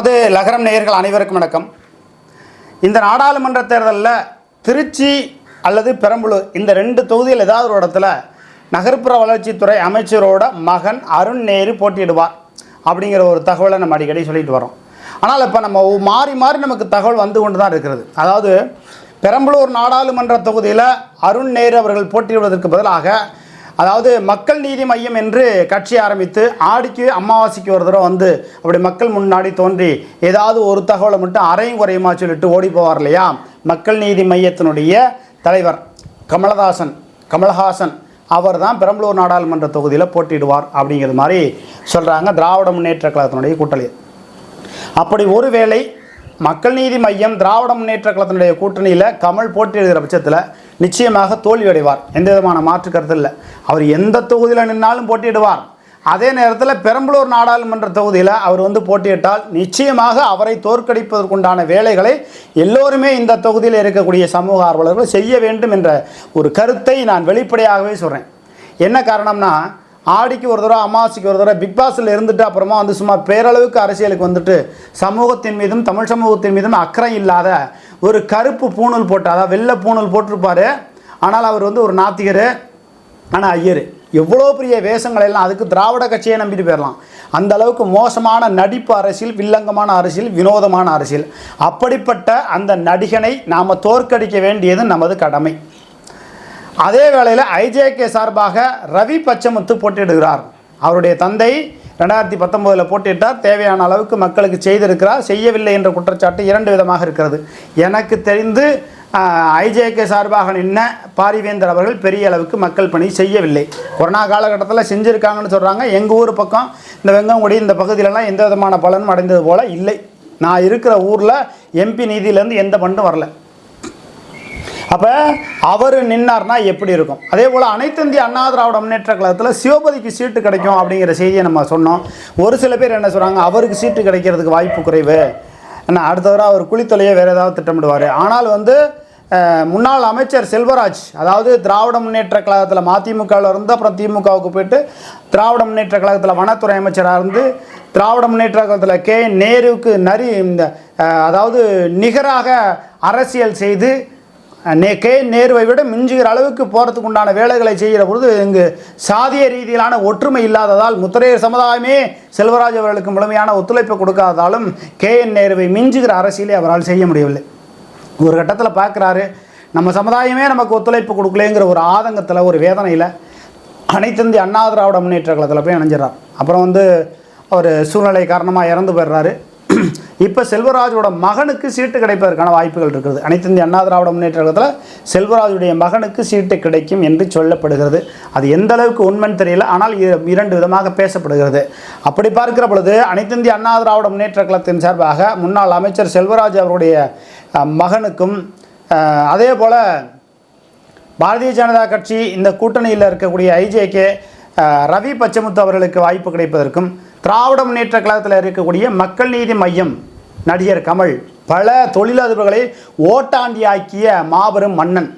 அது லகரம் நேயர்கள் அனைவருக்கும் வணக்கம். இந்த நாடாளுமன்ற தேர்தலில் திருச்சி அல்லது பெரம்பலூர் இந்த ரெண்டு தொகுதியில் ஏதாவது ஒரு இடத்துல நகர்ப்புற வளர்ச்சித்துறை அமைச்சரோட மகன் அருண் நேரு போட்டியிடுவார் அப்படிங்கிற ஒரு தகவலை நம்ம அடிக்கடி சொல்லிட்டு வரோம். ஆனால் இப்போ நம்ம மாறி மாறி நமக்கு தகவல் வந்து கொண்டு தான் இருக்கிறது. அதாவது பெரம்பலூர் நாடாளுமன்ற தொகுதியில் அருண் நேரு அவர்கள் போட்டியிடுவதற்கு பதிலாக அதாவது மக்கள் நீதி மையம் என்று கட்சி ஆரம்பித்து ஆடிக்கு அமாவாசைக்கு ஒரு தடவை வந்து அப்படி மக்கள் முன்னாடி தோன்றி ஏதாவது ஒரு தகவலை மட்டும் அரையும் குறையுமா சொல்லிட்டு ஓடி போவார் இல்லையா? மக்கள் நீதி மையத்தினுடைய தலைவர் கமலதாசன் கமலஹாசன் அவர் தான் பெரம்பலூர் நாடாளுமன்ற தொகுதியில் போட்டிடுவார் அப்படிங்கிறது மாதிரி சொல்கிறாங்க திராவிட முன்னேற்ற கழகத்தினுடைய கூட்டணி. அப்படி ஒருவேளை மக்கள் நீதி மையம் திராவிட முன்னேற்ற கழகத்தினுடைய கூட்டணியில் கமல் போட்டியிடுகிற பட்சத்தில் நிச்சயமாக தோல்வியடைவார் எந்த விதமான மாற்று கருத்து இல்லை. அவர் எந்த தொகுதியில் நின்னாலும் போட்டியிடுவார். அதே நேரத்தில் பெரம்பலூர் நாடாளுமன்ற தொகுதியில் அவர் வந்து போட்டியிட்டால் நிச்சயமாக அவரை தோற்கடிப்பதற்குண்டான வேலைகளை எல்லோருமே இந்த தொகுதியில் இருக்கக்கூடிய சமூக ஆர்வலர்கள் செய்ய வேண்டும் என்ற ஒரு கருத்தை நான் வெளிப்படையாகவே சொல்கிறேன் என்ன காரணம்னா ஆடிக்கு ஒரு தடவை அமாவாசைக்கு ஒரு தடவை பிக் பாஸில் இருந்துட்டு அப்புறமா வந்து சும்மா பேரளவுக்கு அரசியலுக்கு வந்துட்டு சமூகத்தின் மீதும் தமிழ் சமூகத்தின் மீதும் அக்கறை இல்லாத ஒரு கருப்பு பூணூல் போட்டு அதாவது வெள்ளை பூணூல் போட்டிருப்பார். ஆனால் அவர் வந்து ஒரு நாத்திகர் ஆனால் ஐயர். எவ்வளோ பெரிய வேஷங்கள் எல்லாம் அதுக்கு திராவிட கட்சியை நம்பிட்டு போயிடலாம் அந்த அளவுக்கு மோசமான நடிப்பு அரசியல் வில்லங்கமான அரசியல் வினோதமான அரசியல். அப்படிப்பட்ட அந்த நடிகனை நாம் தோற்கடிக்க வேண்டியது நமது கடமை. அதே வேளையில் ஐஜேகே சார்பாக ரவி பச்சமுத்து போட்டியிடுகிறார். அவருடைய தந்தை ரெண்டாயிரத்தி பத்தொம்போதில் போட்டியிட்டார். தேவையான அளவுக்கு மக்களுக்கு செய்திருக்கிறார். செய்யவில்லை என்ற குற்றச்சாட்டு இரண்டு விதமாக இருக்கிறது. எனக்கு தெரிந்து ஐஜேகே சார்பாக நின்ன பாரிவேந்தர் அவர்கள் பெரிய அளவுக்கு மக்கள் பணி செய்யவில்லை. கொரோனா காலகட்டத்தில் செஞ்சுருக்காங்கன்னு சொல்கிறாங்க எங்கள் ஊர் பக்கம் இந்த வெங்கங்குடி இந்த பகுதியிலலாம் எந்த விதமான பலனும் அடைந்தது போல் இல்லை. நான் இருக்கிற ஊரில் எம்பி நீதியிலேருந்து எந்த பண்டும் வரல. அப்போ அவர் நின்னார்னா எப்படி இருக்கும்? அதே போல் அனைத்து இந்திய அண்ணா திராவிட முன்னேற்ற கழகத்தில் சிவபதிக்கு சீட்டு கிடைக்கும் அப்படிங்கிற செய்தியை நம்ம சொன்னோம். ஒரு சில பேர் என்ன சொல்கிறாங்க அவருக்கு சீட்டு கிடைக்கிறதுக்கு வாய்ப்பு குறைவு. என்ன அடுத்த அவர் குளித்தொலையை வேறு ஏதாவது திட்டமிடுவார். ஆனால் வந்து முன்னாள் அமைச்சர் செல்வராஜ் அதாவது திராவிட முன்னேற்ற கழகத்தில் மதிமுகவில் இருந்து அப்புறம் திமுகவுக்கு போயிட்டு திராவிட முன்னேற்ற கழகத்தில் வனத்துறை அமைச்சராக இருந்து திராவிட முன்னேற்ற கழகத்தில் கே. நேருவுக்கு நரி இந்த அதாவது நிகராக அரசியல் செய்து நே கே நேருவை விட மிஞ்சுகிற அளவுக்கு போகிறதுக்கு உண்டான வேலைகளை செய்கிற பொழுது இங்கு சாதிய ரீதியிலான ஒற்றுமை இல்லாததால் முத்திரையர் சமுதாயமே செல்வராஜ் அவர்களுக்கு முழுமையான ஒத்துழைப்பு கொடுக்காததாலும் கே என் நேருவை மிஞ்சுகிற அரசியலை அவரால் செய்ய முடியவில்லை. ஒரு கட்டத்தில் பார்க்குறாரு நம்ம சமுதாயமே நமக்கு ஒத்துழைப்பு கொடுக்கலேங்கிற ஒரு ஆதங்கத்தில் ஒரு வேதனையில் அனைத்து அண்ணா திராவிட முன்னேற்ற கழகத்தில் போய் இணைஞ்சிடறார் அப்புறம் வந்து அவர் சூழ்நிலை காரணமாக இறந்து போயிடுறாரு. இப்போ செல்வராஜோட மகனுக்கு சீட்டு கிடைப்பதற்கான வாய்ப்புகள் இருக்குது. அனைத்து இந்திய அண்ணா திராவிட முன்னேற்ற கழகத்தில் செல்வராஜுடைய மகனுக்கு சீட்டு கிடைக்கும் என்று சொல்லப்படுகிறது. அது எந்த அளவுக்கு உண்மைன்னு தெரியல. ஆனால் இரண்டு விதமாக பேசப்படுகிறது. அப்படி பார்க்கிற பொழுது அனைத்து இந்திய அண்ணா திராவிட முன்னேற்ற கழகத்தின் சார்பாக முன்னாள் அமைச்சர் செல்வராஜ் அவருடைய மகனுக்கும் அதே போல் பாரதிய ஜனதா கட்சி இந்த கூட்டணியில் இருக்கக்கூடிய ஐஜேகே ரவி பச்சமுத்து அவர்களுக்கு வாய்ப்பு கிடைப்பதற்கும் திராவிட முன்னேற்ற கழகத்தில் இருக்கக்கூடிய மக்கள் நீதி மையம் நடிகர் கமல் பல தொழிலதிபர்களை ஓட்டாண்டியாக்கிய மாபெரும் மன்னன்.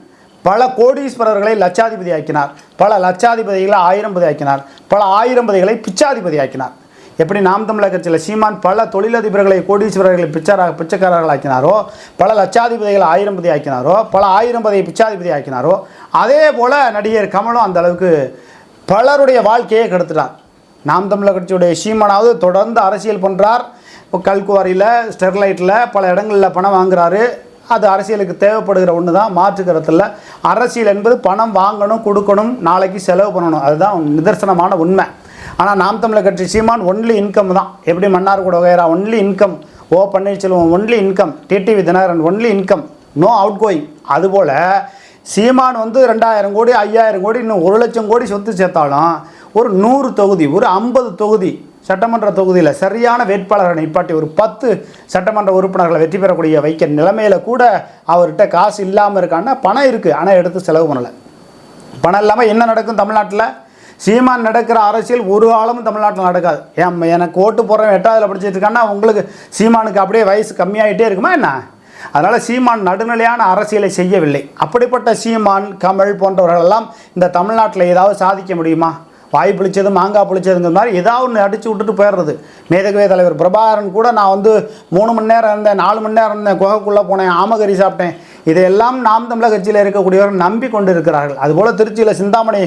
பல கோடீஸ்வரர்களை லட்சாதிபதி ஆக்கினார். பல லட்சாதிபதிகளை ஆயிரம்பதி ஆக்கினார். பல ஆயிரம்பதிகளை பிச்சாதிபதி ஆக்கினார். எப்படி நாம் தமிழர் கட்சியில் சீமான் பல தொழிலதிபர்களை கோடீஸ்வரர்களை பிச்சராக பிச்சைக்காரர்கள் ஆக்கினாரோ பல லட்சாதிபதிகளை ஆயிரம்பதி ஆக்கினாரோ பல ஆயிரம்பதியை பிச்சாதிபதி ஆக்கினாரோ அதே போல் நடிகர் கமலும் அந்த அளவுக்கு பலருடைய வாழ்க்கையை கெடுத்துட்டார். நாம் தமிழர் கட்சியுடைய சீமானாவது தொடர்ந்து அரசியல் பண்ணுறார் இப்போ கல்குவாரியில் ஸ்டெர்லைட்டில் பல இடங்களில் பணம் வாங்குறாரு. அது அரசியலுக்கு தேவைப்படுகிற ஒன்று தான் மாற்றுக்கிறதில்ல அரசியல் என்பது பணம் வாங்கணும் கொடுக்கணும் நாளைக்கு செலவு பண்ணணும். அதுதான் நிதர்சனமான உண்மை. ஆனால் நாம் தமிழர் கட்சி சீமான் ஒன்லி இன்கம் தான். எப்படி மன்னார் கூட வகைரா only income O Panneerselvam only income TTV Dhinakaran only income no out going அதுபோல் சீமான் வந்து ரெண்டாயிரம் கோடி ஐயாயிரம் கோடி இன்னும் ஒரு லட்சம் கோடி சொத்து சேர்த்தாலும் ஒரு நூறு தொகுதி ஒரு ஐம்பது தொகுதி சட்டமன்ற தொகுதியில் சரியான வேட்பாளரை நிப்பாட்டி ஒரு பத்து சட்டமன்ற உறுப்பினர்களை வெற்றி பெறக்கூடிய வைக்க நிலைமையில் கூட அவர்கிட்ட காசு இல்லாமல் இருக்கான்னா பணம் இருக்குது ஆனால் எடுத்து செலவு பண்ணலை. பணம் இல்லாமல் என்ன நடக்கும் தமிழ்நாட்டில்? சீமான் நடக்கிற அரசியல் ஒரு காலமும் தமிழ்நாட்டில் நடக்காது. ஏன் எனக்கு ஓட்டு போடுறவன் எட்டாவதில் படிச்சிட்டு இருக்கான்னா உங்களுக்கு சீமானுக்கு அப்படியே வயசு கம்மியாகிட்டே இருக்குமா என்ன? அதனால் சீமான் நடுநிலையான அரசியலை செய்யவில்லை. அப்படிப்பட்ட சீமான் கமல் போன்றவர்கள் எல்லாம் இந்த தமிழ்நாட்டில் ஏதாவது சாதிக்க முடியுமா? வாய் புளிச்சது மாங்காய் புளிச்சதுங்கிற மாதிரி ஏதாவது ஒன்று அடித்து விட்டுட்டு போயிடுறது. மேதகவே தலைவர் பிரபாகரன் கூட நான் வந்து மூணு மணி நேரம் இருந்தேன் நாலு மணி நேரம் இருந்தேன் குகைக்குள்ளே போனேன் ஆமகரி சாப்பிட்டேன். இதையெல்லாம் நாம் தமிழக கட்சியில் இருக்கக்கூடியவர்கள் நம்பி கொண்டு இருக்கிறார்கள் அதுபோல் திருச்சியில் சிந்தாமணி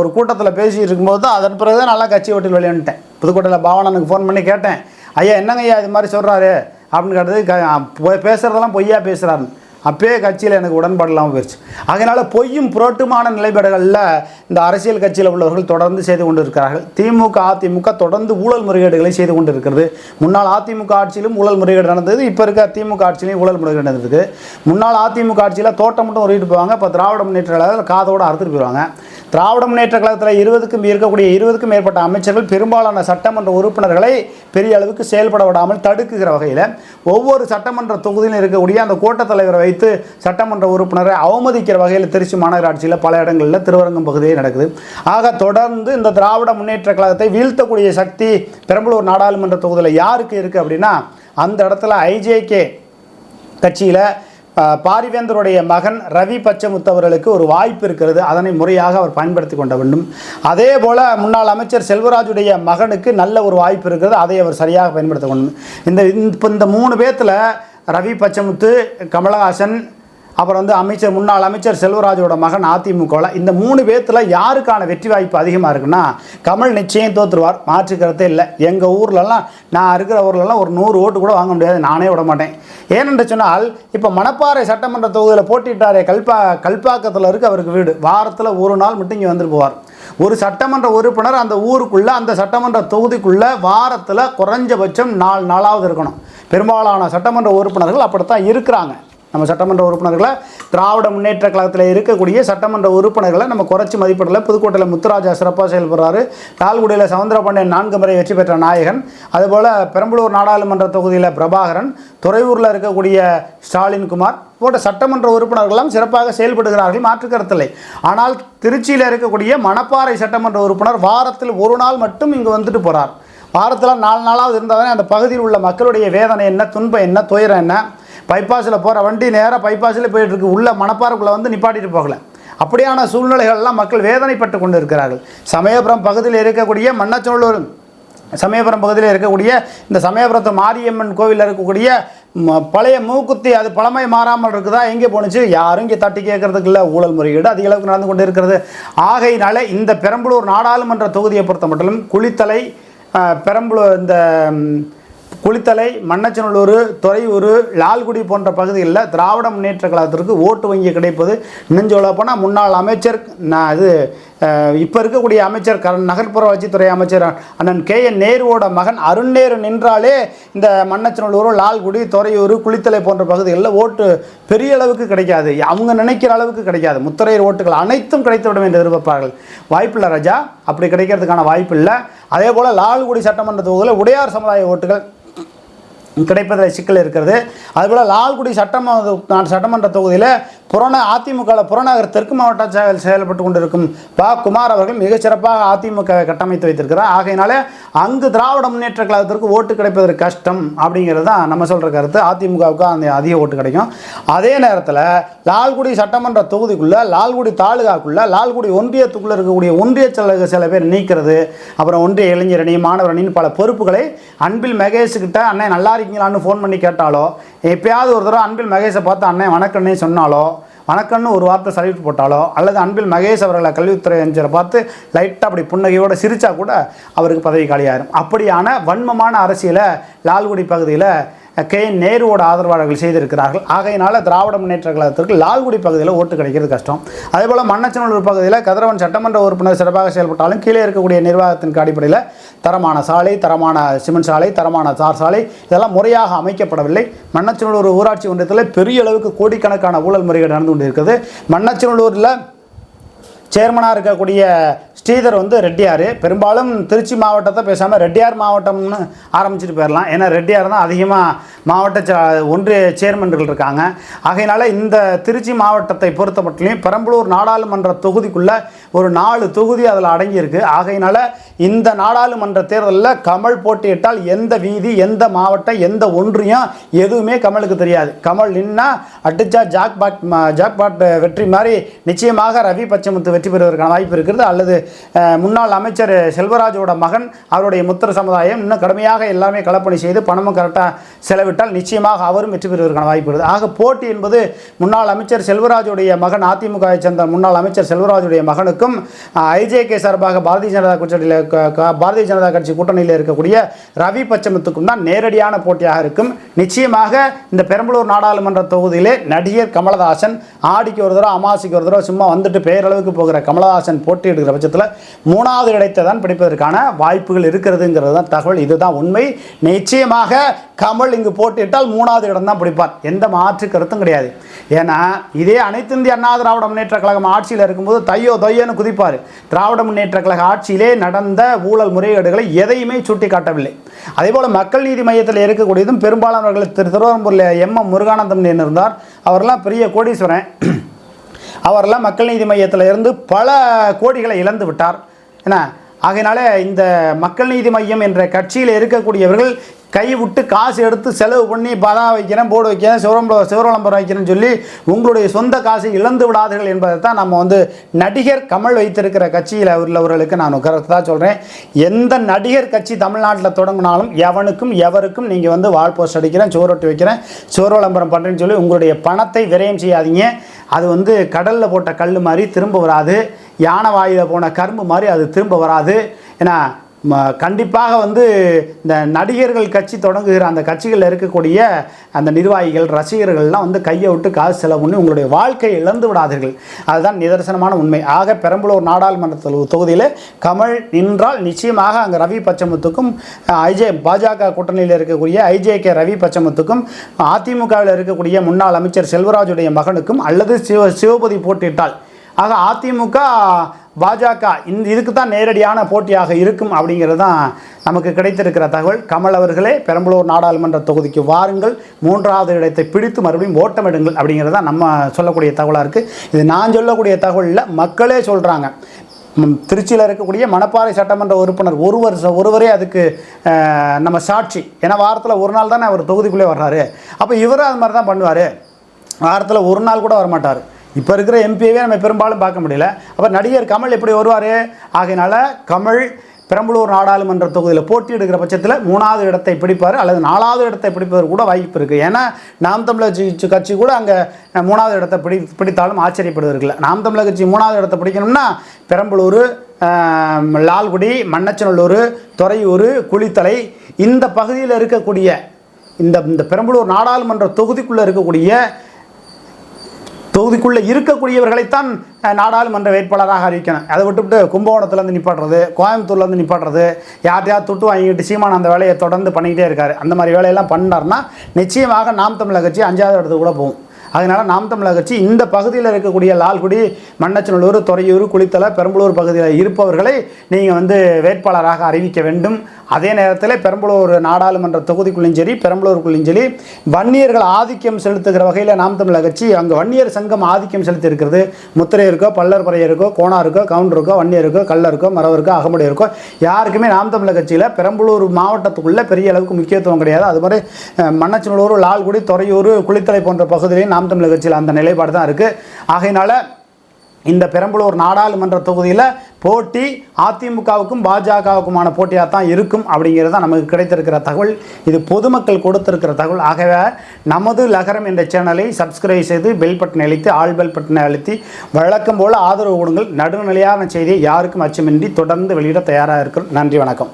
ஒரு கூட்டத்தில் பேசிட்டு இருக்கும்போது தான் அதன் பிறகு தான் நல்லா கட்சி விட்டு வெளியேன்ட்டேன் புதுக்கோட்டையில் பாவனனுக்கு ஃபோன் பண்ணி கேட்டேன். ஐயா என்னங்க ஐயா இது மாதிரி சொல்கிறாரு அப்படின்னு கேட்டது பேசுகிறதெல்லாம் பொய்யா பேசுகிறாரு அப்பயே கட்சியில் எனக்கு உடன்பாடு போயிடுச்சு அதனால் பொய்யும் புரோட்டுமான நிலைப்பாடுகளில் இந்த அரசியல் கட்சியில் உள்ளவர்கள் தொடர்ந்து செய்து கொண்டு இருக்கிறார்கள் திமுக அதிமுக தொடர்ந்து ஊழல் முறைகேடுகளை செய்து கொண்டு இருக்கிறது முன்னாள் அதிமுக ஆட்சியிலும் ஊழல் முறைகேடு நடந்தது இப்போ இருக்க திமுக ஆட்சியிலும் ஊழல் முறைகேடு நடந்திருக்கு. முன்னாள் அதிமுக ஆட்சியில் தோட்டம் மட்டும் உருவிட்டு போவாங்க இப்போ திராவிட முன்னேற்ற காதோடு அறுத்துட்டு போயிடுவாங்க திராவிட முன்னேற்ற கழகத்தில் இருபதுக்கும் இருக்கக்கூடிய இருபதுக்கும் மேற்பட்ட அமைச்சர்கள் பெரும்பாலான சட்டமன்ற உறுப்பினர்களை பெரிய அளவுக்கு செயல்பட விடாமல் தடுக்குகிற வகையில் ஒவ்வொரு சட்டமன்ற தொகுதியிலும் இருக்கக்கூடிய அந்த கோட்டத் தலைவரை வைத்து சட்டமன்ற உறுப்பினரை அவமதிக்கிற வகையில் திருச்சி மாநகராட்சியில் பல இடங்களில் திருவரங்கம் பகுதியே நடக்குது. ஆக தொடர்ந்து இந்த திராவிட முன்னேற்ற கழகத்தை வீழ்த்தக்கூடிய சக்தி பெரம்பலூர் நாடாளுமன்ற தொகுதியில் யாருக்கு இருக்குது அப்படின்னா அந்த இடத்துல ஐஜேகே கட்சியில் பாரிவேந்தருடைய மகன் ரவி பச்சமுத்து அவர்களுக்கு ஒரு வாய்ப்பு இருக்கிறது. அதனை முறையாக அவர் பயன்படுத்தி கொண்ட வேண்டும். அதே போல் முன்னாள் அமைச்சர் செல்வராஜுடைய மகனுக்கு நல்ல ஒரு வாய்ப்பு இருக்கிறது. அதை அவர் சரியாக பயன்படுத்த வேண்டும் இந்த இப்போ இந்த மூணு பேர்த்தில் ரவி பச்சமுத்து கமலஹாசன் அப்புறம் வந்து அமைச்சர் முன்னாள் அமைச்சர் செல்வராஜோட மகன் அதிமுகவில் இந்த மூணு பேர்த்தில் யாருக்கான வெற்றி வாய்ப்பு அதிகமாக இருக்குன்னா கமல் நிச்சயம் தோற்றுருவார் மாற்று கருத்தே இல்லை. எங்கள் ஊர்லலாம் நான் இருக்கிற ஊர்லலாம் ஒரு நூறு ஓட்டு கூட வாங்க முடியாது. நானே விட மாட்டேன். ஏனென்று சொன்னால் இப்போ மணப்பாறை சட்டமன்ற தொகுதியில் போட்டிட்டாரே கல்பா கல்பாக்கத்தில் இருக்க அவருக்கு வீடு. வாரத்தில் ஒரு நாள் மட்டும் இங்கே வந்துட்டு போவார். ஒரு சட்டமன்ற உறுப்பினர் அந்த ஊருக்குள்ளே அந்த சட்டமன்ற தொகுதிக்குள்ளே வாரத்தில் குறைஞ்சபட்சம் நாலு நாளாவது இருக்கணும். பெரும்பாலான சட்டமன்ற உறுப்பினர்கள் அப்படித்தான் இருக்கிறாங்க. நம்ம சட்டமன்ற உறுப்பினர்களை திராவிட முன்னேற்ற கழகத்தில் இருக்கக்கூடிய சட்டமன்ற உறுப்பினர்களை நம்ம குறைச்சி மதிப்பிடல. புதுக்கோட்டையில் முத்துராஜா சிறப்பாக செயல்படுறாரு. லால்குடியில் சவுந்தரபாண்டியன் நான்கு முறை வெற்றி பெற்ற நாயகன். அதுபோல் பெரம்பலூர் நாடாளுமன்ற தொகுதியில் பிரபாகரன். துறையூரில் இருக்கக்கூடிய ஸ்டாலின் குமார். போன்ற சட்டமன்ற உறுப்பினர்களெல்லாம் சிறப்பாக செயல்படுகிறார்கள் மாற்றுக்கருத்தில்லை ஆனால் திருச்சியில் இருக்கக்கூடிய மணப்பாறை சட்டமன்ற உறுப்பினர் வாரத்தில் ஒரு நாள் மட்டும் இங்கு வந்துட்டு போகிறார் வாரத்தில் நாலு நாளாவது இருந்தால் அந்த பகுதியில் உள்ள மக்களுடைய வேதனை என்ன துன்பம் என்ன துயரம் என்ன? பைபாஸில் போகிற வண்டி நேராக பைபாஸில் போயிட்டுருக்கு உள்ள மணப்பாறைக்குள்ளே வந்து நிப்பாட்டிட்டு போகல. அப்படியான சூழ்நிலைகள்லாம் மக்கள் வேதனைப்பட்டு கொண்டு இருக்கிறார்கள் சமயபுரம் பகுதியில் இருக்கக்கூடிய மன்னச்சோழூர் சமயபுரம் பகுதியில் இருக்கக்கூடிய இந்த சமயபுரத்து மாரியம்மன் கோவிலில் இருக்கக்கூடிய ம- பழைய மூக்குத்தி அது பழமை மாறாமல் இருக்குதா? எங்கே போணுச்சு? யாரும் இங்கே தட்டி கேட்கறதுக்கு இல்லை. ஊழல் முறையீடு அதிக அளவுக்கு நடந்து கொண்டு இருக்கிறது ஆகையினால இந்த பெரம்பலூர் நாடாளுமன்ற தொகுதியை பொறுத்த மட்டும் குளித்தலை பெரம்பலூர் இந்த குளித்தலை மன்னச்சநல்லூர் துறையூர் லால்குடி போன்ற பகுதிகளில் திராவிட முன்னேற்ற கழகத்திற்கு ஓட்டு வங்கி கிடைப்பது இன்னும் சொல்ல போனால் முன்னாள் அமைச்சர் நான் இது இப்போ இருக்கக்கூடிய அமைச்சர் கர நகர்ப்புற வளர்ச்சித்துறை அமைச்சர் அண்ணன் கே என் நேருவோட மகன் அருண் நேரு நின்றாலே இந்த மன்னச்சநல்லூர் லால்குடி துறையூர் குளித்தலை போன்ற பகுதிகளில் ஓட்டு பெரிய அளவுக்கு கிடைக்காது. அவங்க நினைக்கிற அளவுக்கு கிடைக்காது. முத்துரையர் ஓட்டுகள் அனைத்தும் கிடைத்துவிடும் என்று எதிர்பார்ப்பார்கள். வாய்ப்பில்லை ராஜா. அப்படி கிடைக்கிறதுக்கான வாய்ப்பு இல்லை அதே போல் லால்குடி சட்டமன்ற தொகுதியில் உடையார் சமுதாய ஓட்டுகள் கிடைப்பதில் சிக்கல் இருக்கிறது. அதுபோல் லால்குடி சட்டமன்ற சட்டமன்ற தொகுதியில் புறந அதிமுகவில் புறநகர் தெற்கு மாவட்ட செயல் செயல்பட்டு கொண்டிருக்கும் ப. குமார் அவர்கள் மிகச்சிறப்பாக அதிமுக கட்டமைத்து வைத்திருக்கிறார். ஆகையினாலே அங்கு திராவிட முன்னேற்ற கழகத்திற்கு ஓட்டு கிடைப்பதற்கு கஷ்டம் அப்படிங்கிறது தான் நம்ம சொல்கிற கருத்து. அதிமுகவுக்கு அந்த அதிக ஓட்டு கிடைக்கும். அதே நேரத்தில் லால்குடி சட்டமன்ற தொகுதிக்குள்ளே லால்குடி தாலுகாக்குள்ளே லால்குடி ஒன்றியத்துக்குள்ளே இருக்கக்கூடிய ஒன்றிய செலவு சில பேர் நீக்கிறது. அப்புறம் ஒன்றிய இளைஞர் அணி மாணவர் அணின்னு பல பொறுப்புகளை அன்பில் மகேஷுக்கிட்ட அண்ணன் நல்லா இருக்கீங்களான்னு ஃபோன் பண்ணி கேட்டாலோ? எப்பயாவது ஒரு தடவை அன்பில் மகேஷை பார்த்து அண்ணன் வணக்கம்னே சொன்னாலோ? வணக்கம்னு ஒரு வார்த்தை சல்யூட் போட்டாலோ அல்லது அன்பில் மகேஷ் அவர்களை கல்வித்துறை அமைச்சரை பார்த்து லைட்டாக அப்படி புன்னகையோடு சிரித்தா கூட அவருக்கு பதவி காலியாயிரும். அப்படியான வன்மமான அரசியலை லால்குடி பகுதியில் கே நேருவோட ஆதரவாளர்கள் செய்திருக்கிறார்கள். ஆகையினால திராவிட முன்னேற்ற கழகத்திற்கு லால்குடி பகுதியில் ஓட்டு கிடைக்கிறது கஷ்டம். அதேபோல் மண்ணச்சநல்லூர் பகுதியில் கதிரவன் சட்டமன்ற உறுப்பினர் சிறப்பாக செயல்பட்டாலும் கீழே இருக்கக்கூடிய நிர்வாகத்தின் அடிப்படையில் தரமான சாலை தரமான சிமெண்ட் சாலை தரமான தார் சாலை இதெல்லாம் முறையாக அமைக்கப்படவில்லை. மண்ணச்சநல்லூர் ஊராட்சி ஒன்றியத்தில் பெரிய அளவுக்கு கோடிக்கணக்கான ஊழல் முறைகள் நடந்து கொண்டிருக்கிறது. மண்ணச்சநல்லூரில் சேர்மனாக இருக்கக்கூடிய ஸ்ரீதர் வந்து ரெட்டியார். பெரும்பாலும் திருச்சி மாவட்டத்தை பேசாமல் ரெட்டியார் மாவட்டம்னு ஆரம்பிச்சுட்டு போயிடலாம் ஏன்னா ரெட்டியார் தான் அதிகமாக மாவட்ட ச- ஒன்றிய சேர்மன்கள் இருக்காங்க. ஆகையினால இந்த திருச்சி மாவட்டத்தை பொறுத்த மட்டும் பெரம்பலூர் நாடாளுமன்ற தொகுதிக்குள்ளே ஒரு நாலு தொகுதி அதில் அடங்கியிருக்கு. ஆகையினால இந்த நாடாளுமன்ற தேர்தலில் கமல் போட்டியிட்டால் எந்த வீதி எந்த மாவட்டம் எந்த ஒன்றியம் எதுவுமே கமலுக்கு தெரியாது. கமல் நின்னா அடிச்சா ஜாக்பாட் ஜாக்பாட் வெற்றி மாதிரி நிச்சயமாக ரவி பச்சமுத்து வெற்றி பெறுவதற்கான வாய்ப்பு இருக்கிறது. அல்லது முன்னாள் அமைச்சர் செல்வராஜோட மகன் அவருடைய முத்திர சமுதாயம் இன்னும் கடுமையாக எல்லாமே களப்பணி செய்து பணமும் கரெக்டாக செலவிட்டால் நிச்சயமாக அவரும் வெற்றி பெறுவதற்கான வாய்ப்பு இருக்குது ஆக போட்டி என்பது முன்னாள் அமைச்சர் செல்வராஜுடைய மகன் அதிமுகவை சேர்ந்த முன்னாள் அமைச்சர் செல்வராஜுடைய மகனுக்கும் ஐஜேகே சார்பாக பாரதிய ஜனதா கூட்டணியில் க- பாரதிய ஜனதா கட்சி கூட்டணியில் இருக்கக்கூடிய ரவி பச்சமத்துக்கும் தான் நேரடியான போட்டியாக இருக்கும். நிச்சயமாக இந்த பெரம்பலூர் நாடாளுமன்ற தொகுதியிலே நடிகர் கமலஹாசன் ஆடிக்கு ஒரு தடவை அமாவாசைக்கு ஒரு தடவை சும்மா வந்துட்டு பேரளவுக்கு போகிற கமலஹாசன் போட்டியிடுகிற பட்சத்தில் மூணாவது இடத்தை தான் பிடிப்பதற்கான வாய்ப்புகள் இருக்கிறதுங்கிறது தான் தகவல். இதுதான் உண்மை. நிச்சயமாக கமல் இங்கு போட்டியிட்டால் மூணாவது இடம் தான் பிடிப்பார். எந்த மாற்று கருத்தும் கிடையாது. ஏன்னா இதே அனைத்து இந்திய அண்ணா திராவிட முன்னேற்ற கழகம் ஆட்சியில் இருக்கும்போது தையோ தையோன்னு குதிப்பார். திராவிட முன்னேற்ற கழக ஆட்சியிலே நடந்த ஊழல் முறைகேடுகளை எதையுமே சுட்டி காட்டவில்லை அதே போல் மக்கள் நீதி மையத்தில் இருக்கக்கூடியதும் பெரும்பாலானவர்கள் திரு திருவரம்பூரில் எம். எம். முருகானந்தம் இருந்தார் அவரெல்லாம் பெரிய கோடீஸ்வரன். அவரெல்லாம் மக்கள் நீதி மையத்தில் இருந்து பல கோடிகளை இழந்து விட்டார். என்ன? ஆகையினால இந்த மக்கள் நீதி மையம் என்ற கட்சியில் இருக்கக்கூடியவர்கள் கை விட்டு காசு எடுத்து செலவு பண்ணி பதா வைக்கிறேன் போர்டு வைக்கிறேன் சிவரம்பரம் சிவரம்பரம் வைக்கிறேன்னு சொல்லி உங்களுடைய சொந்த காசை இழந்து விடாதீர்கள் என்பதை தான் நம்ம வந்து நடிகர் கமல் வைத்திருக்கிற கட்சியில் உள்ளவர்களுக்கு நான் கருத்தாக சொல்கிறேன் எந்த நடிகர் கட்சி தமிழ்நாட்டில் தொடங்கினாலும் எவனுக்கும் எவருக்கும் நீங்கள் வந்து வால் போஸ்ட் அடிக்கிறேன் சோரொட்டி வைக்கிறேன் சோறு விளம்பரம் பண்ணுறேன்னு சொல்லி உங்களுடைய பணத்தை விரயம் செய்யாதீங்க. அது வந்து கடலில் போட்ட கல் மாதிரி திரும்ப வராது. யானை வாயில் போன கரும்பு மாதிரி அது திரும்ப வராது. ஏன்னா கண்டிப்பாக வந்து இந்த நடிகர்கள் கட்சி தொடங்குகிற அந்த கட்சிகளில் இருக்கக்கூடிய அந்த நிர்வாகிகள் ரசிகர்கள்லாம் வந்து கையை விட்டு காசு செலவு பண்ணி உங்களுடைய வாழ்க்கையை இழந்து விடாதீர்கள். அதுதான் நிதர்சனமான உண்மை. ஆக பெரம்பலூர் நாடாளுமன்ற தொகுதியில் கமல் நின்றால் நிச்சயமாக அங்கே ரவி பச்சமுத்துக்கும் ஐஜே பாஜக கூட்டணியில் இருக்கக்கூடிய ஐஜேகே ரவி பச்சமுத்துக்கும் அதிமுகவில் இருக்கக்கூடிய முன்னாள் அமைச்சர் செல்வராஜுடைய மகனுக்கும் அல்லது சிவ சிவபதி போட்டிட்டால் ஆக அதிமுக பாஜக இந்த இதுக்கு தான் நேரடியான போட்டியாக இருக்கும் அப்படிங்கிறது தான் நமக்கு கிடைத்திருக்கிற தகவல். கமல் அவர்களே பெரம்பலூர் நாடாளுமன்ற தொகுதிக்கு வாருங்கள். மூன்றாவது இடத்தை பிடித்து மறுபடியும் ஓட்டமிடுங்கள் அப்படிங்கிறது தான் நம்ம சொல்லக்கூடிய தகவலாக இருக்குது இது நான் சொல்லக்கூடிய தகவலில் மக்களே சொல்கிறாங்க திருச்சியில் இருக்கக்கூடிய மணப்பாறை சட்டமன்ற உறுப்பினர் ஒருவர் ஒருவரே அதுக்கு நம்ம சாட்சி. ஏன்னா வாரத்தில் ஒரு நாள் தானே அவர் தொகுதிக்குள்ளே வர்றாரு. அப்போ இவரும் அது மாதிரி தான் பண்ணுவார். வாரத்தில் ஒரு நாள் கூட வரமாட்டார். இப்போ இருக்கிற எம்பியவே நம்ம பெரும்பாலும் பார்க்க முடியல. அப்போ நடிகர் கமல் எப்படி வருவார்? ஆகையினால கமல் பெரம்பலூர் நாடாளுமன்ற தொகுதியில் போட்டியிடுகிற பட்சத்தில் மூணாவது இடத்தை பிடிப்பார் அல்லது நாலாவது இடத்தை பிடிப்பதற்கு கூட வாய்ப்பு இருக்குது ஏன்னா நாம் தமிழர் கட்சி- கூட அங்கே மூணாவது இடத்தை பிடி பிடித்தாலும் ஆச்சரியப்படுவதில்லை நாம் தமிழர் கட்சி மூணாவது இடத்தை பிடிக்கணும்னா பெரம்பலூர் லால்குடி மண்ணச்சநல்லூர் துறையூர் குளித்தலை இந்த பகுதியில் இருக்கக்கூடிய இந்த இந்த பெரம்பலூர் நாடாளுமன்ற தொகுதிக்குள்ளே இருக்கக்கூடிய தொகுதிக்குள்ளே இருக்கக்கூடியவர்களைத்தான் நாடாளுமன்ற வேட்பாளராக அறிவிக்கணும். அதை விட்டுவிட்டு கும்பகோணத்துலேருந்து நிப்பாடுறது கோயம்புத்தூர்லேருந்து நிப்பாடுறது யார்ட்டையாவது தொட்டு வாங்கிட்டு சீமான் அந்த வேலையை தொடர்ந்து பண்ணிக்கிட்டே இருக்காரு. அந்த மாதிரி வேலையெல்லாம் பண்ணார்னா நிச்சயமாக நாம் தமிழக கட்சி அஞ்சாவது இடத்துக்கு கூட போகும். அதனால் நாம் தமிழக கட்சி இந்த பகுதியில் இருக்கக்கூடிய லால்குடி மண்ணச்சநல்லூர் துறையூர் குளித்தலை பெரம்பலூர் பகுதியில் இருப்பவர்களை நீங்கள் வந்து வேட்பாளராக அறிவிக்க வேண்டும். அதே நேரத்தில் பெரம்பலூர் நாடாளுமன்ற தொகுதிக்குள்ளேயும் சரி பெரம்பலூருக்குள்ளேயும் சரி வன்னியர்கள் ஆதிக்கம் செலுத்துகிற வகையில் நாம் தமிழக கட்சி அங்கே வன்னியர் சங்கம் ஆதிக்கம் செலுத்தி இருக்கிறது முத்திரையருக்கோ பல்லர் பறையருக்கோ கோணாருக்கோ கவுண்டருக்கோ வன்னியருக்கோ கல்லருக்கோ மறவருக்கோ அகமுடையருக்கோ யாருக்குமே நாம் தமிழக கட்சியில் பெரம்பலூர் மாவட்டத்துக்குள்ளே பெரிய அளவுக்கு முக்கியத்துவம் கிடையாது. அது மாதிரி அஹ், லால்குடி துறையூர் குளித்தலை போன்ற பகுதியிலையும் நாம் தமிழக கட்சியில் அந்த நிலைப்பாடு தான் இருக்குது ஆகையினால இந்த பெரம்பலூர் நாடாளுமன்ற தொகுதியில் போட்டி அதிமுகவுக்கும் பாஜகவுக்குமான போட்டியாக தான் இருக்கும் அப்படிங்கிறது தான் நமக்கு கிடைத்திருக்கிற தகவல். இது பொதுமக்கள் கொடுத்திருக்கிற தகவல். ஆகவே நமது லகரம் என்ற சேனலை சப்ஸ்கிரைப் செய்து பெல் பட்டனை அழித்து ஆல் பெல் பட்டனை அழுத்தி வழக்கம் போல் ஆதரவு கொடுங்கள். நடுநிலையான செய்தியை யாருக்கும் அச்சமின்றி தொடர்ந்து வெளியிட தயாராக இருக்கிறோம். நன்றி வணக்கம்.